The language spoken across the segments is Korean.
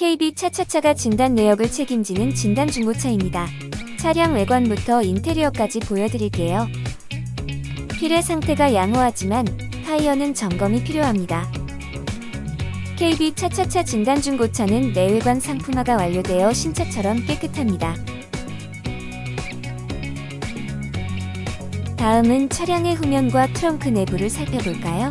KB 차차차가 진단 내역을 책임지는 진단 중고차입니다. 차량 외관부터 인테리어까지 보여드릴게요. 필의 상태가 양호하지만 타이어는 점검이 필요합니다. KB 차차차 진단 중고차는 내외관 상품화가 완료되어 신차처럼 깨끗합니다. 다음은 차량의 후면과 트렁크 내부를 살펴볼까요?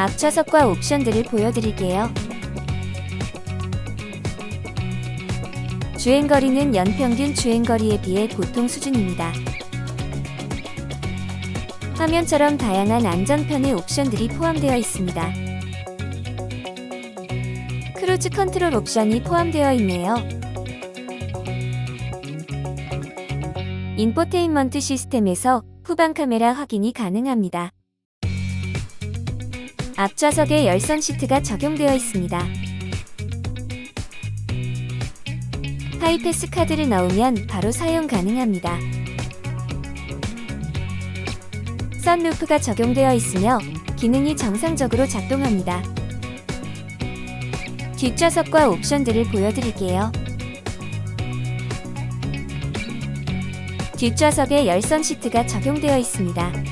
앞좌석과 옵션들을 보여드릴게요. 주행거리는 연평균 주행거리에 비해 보통 수준입니다. 화면처럼 다양한 안전편의 옵션들이 포함되어 있습니다. 크루즈 컨트롤 옵션이 포함되어 있네요. 인포테인먼트 시스템에서 후방 카메라 확인이 가능합니다. 앞좌석에 열선 시트가 적용되어 있습니다. 하이패스 카드를 넣으면 바로 사용 가능합니다. 썬루프가 적용되어 있으며 기능이 정상적으로 작동합니다. 뒷좌석과 옵션들을 보여드릴게요. 뒷좌석에 열선 시트가 적용되어 있습니다.